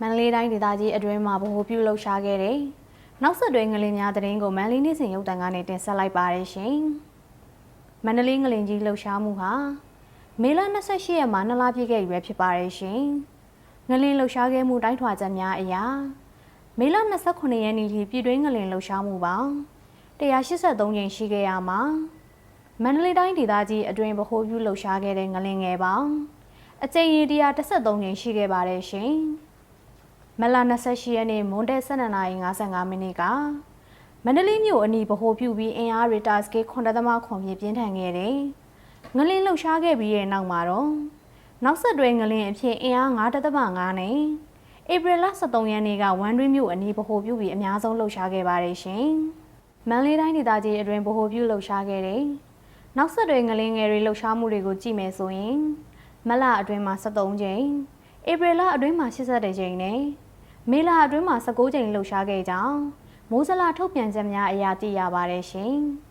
မန္တလေးတိုင်းဒေသကြီးအတွင်းမှာဗဟိုပြုလှုပ်ရှားခဲ့တဲ့နောက်ဆက်တွဲငလင်များသတင်းကိုမန္တလေးနေ့စဉ်ရုပ်သံကနေတင်ဆက်လိုက်ပါရရှင်။မန္တလေးငလင်ကြီးလှုပ်ရှားမှုဟာမေလ28ရက်မှာနှစ်လပြည့်ခဲ့ပြီပဲဖြစ်ပါရရှင်။ငလင်လှုပ်ရှားခဲ့မှုတိုင်းထွာချက်များအရာမေလ29ရက်နေ့ထိပြည်တွင်းငလင်လှုပ်ရှားမှုပေါင်း183ကြိမ်ရှိခဲ့ရမှာမန္တလေးတိုင်းဒေသကြီးအတွင်းဗဟိုပြုလှုပ်ရှားခဲ့တဲ့ငလင်ငယ်ပေါင်းအကြိမ်ရေ113ကြိမ်ရှိခဲ့ပါတယ်ရှင်။ မလ28ရက်နေ့မွန်တဲ့12:55မိနစ်ကမန္တလေးမြို့အနီးဗဟိုပြုပြီးအင်အားရီတာစကေ9.3ခွန်ပြပြင်းထန်ခဲ့တယ်။ငလင်းလှုပ်ရှားခဲ့ပြီးရဲ့နောက်မှာတော့နောက်ဆက်တွဲငလင်းအဖြစ်အင်အား9.5နဲ့ဧပြီလ23ရက်နေ့ကဝမ်တွင်းမြို့အနီးဗဟိုပြုပြီးအများဆုံးလှုပ်ရှားခဲ့ပါတယ်ရှင်။မန္တလေးတိုင်းဒေသကြီးအတွင်းဗဟိုပြုလှုပ်ရှားခဲ့တဲ့နောက်ဆက်တွဲငလင်းငယ်တွေလှုပ်ရှားမှုတွေကိုကြည့်မယ်ဆိုရင်မလအတွင်းမှာ73ကြိမ်ဧပြီလအတွင်းမှာ82ကြိမ်နဲ့ မေလအတွင်းမှာ19ကြိမ်လှုပ်ရှားခဲ့ကြောင်းမိုးစလာထုတ်ပြန်ချက်များအရာသိရပါတယ်ရှင်။